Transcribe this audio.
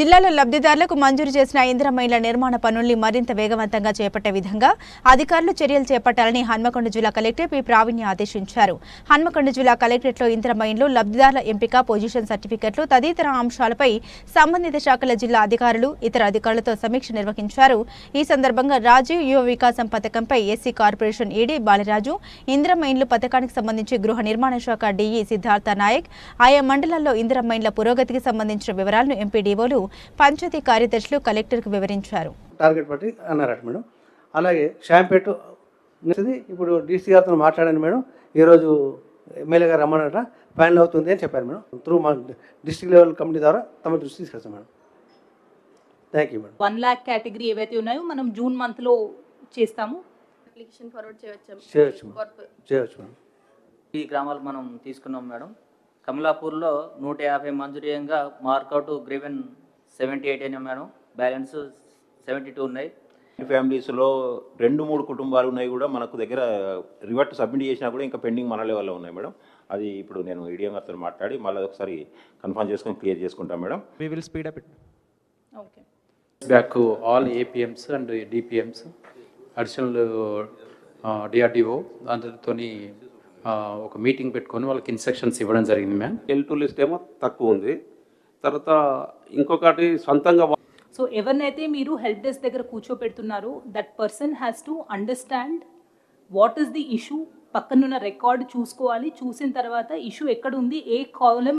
జిల్లాలో లబ్ధిదారులకు మంజూరు చేసిన ఇంద్రమైన్ల నిర్మాణ పనుల్ని మరింత వేగవంతంగా చేపట్టే విధంగా అధికారులు చర్యలు చేపట్టాలని హన్మకొండ జిల్లా కలెక్టర్ పి. ప్రావీణ్య ఆదేశించారు. హన్మకొండ జిల్లా కలెక్టరేట్లో ఇంద్రమైన్లు ఇండ్లు లబ్ధిదారుల ఎంపిక పొజిషన్ సర్టిఫికెట్లు తదితర అంశాలపై సంబంధిత శాఖల జిల్లా అధికారులు ఇతర అధికారులతో సమీక్ష నిర్వహించారు. ఈ సందర్భంగా రాజీవ్ యువ వికాసం పథకంపై ఎస్సీ కార్పొరేషన్ ఈడీ బాలరాజు ఇంద్రమైన్లు పథకానికి సంబంధించి గృహ నిర్మాణ శాఖ డీఈ సిద్ధార్థ నాయక్ ఆయా మండలాల్లో ఇంద్రమైన్ల పురోగతికి సంబంధించిన వివరాలను ఎంపీడీఓలు పంచాయతీ కార్యదర్శులు కలెక్టర్కు వివరించారు. టార్గెట్ పట్టి అన్నారట మేడం. అలాగే షాంపేట ఇప్పుడు డీసీ గారితో మాట్లాడాను మేడం. ఈరోజు ఎమ్మెల్యే గారు రమ్మన్నట ఫైనల్ అవుతుంది అని చెప్పారు మేడం. త్రూ మా డిస్ట్రిక్ట్ లెవెల్ కమిటీ ద్వారా తమ దృష్టి తీసుకొస్తాం madam. Thank you madam. One lakh category ఏవైతే ఉన్నాయో మనం జూన్ మంత్లో చేస్తాము. అప్లికేషన్ ఫార్వర్డ్ చేయవచ్చు చేయొచ్చు మేడం. ఈ గ్రామాలు మనం తీసుకున్నాం మేడం. కమలాపూర్లో నూట యాభై మంజూరీయంగా మార్కౌట్ గ్రీవెన్ సెవెంటీ ఎయిట్ అయినా మేడం బ్యాలెన్స్ సెవెంటీ టూ ఉన్నాయి ఫ్యామిలీస్లో రెండు మూడు కుటుంబాలు ఉన్నాయి కూడా మనకు దగ్గర రివర్ట్ సబ్మిట్ చేసినా కూడా ఇంకా పెండింగ్ మన లెవెల్లో ఉన్నాయి మేడం. అది ఇప్పుడు నేను ఈడియం గారితో మాట్లాడి మళ్ళీ ఒకసారి కన్ఫర్మ్ చేసుకొని క్లియర్ చేసుకుంటాం madam. We will speed up it. Okay to all APMs and DPMs, additional DRDO అందరితోని ఆ, ఒక మీటింగ్ పెట్టుకొని వాళ్ళకి ఇన్స్ట్రక్షన్స్ ఇవ్వడం జరిగింది మ్యామ్ ఎల్ టూ లిస్ట్ ఏమో తక్కువ ఉంది. తర్వాత ఇంకొకటి సొంతంగా సో ఎవరినైతే మీరు హెల్ప్ డెస్క్ దగ్గర కూర్చోపెడుతున్నారో that person has to understand what is the issue పక్కనున్న రికార్డ్ చూసుకోవాలి. చూసిన తర్వాత ఇష్యూ ఎక్కడ ఉంది ఏ కాలం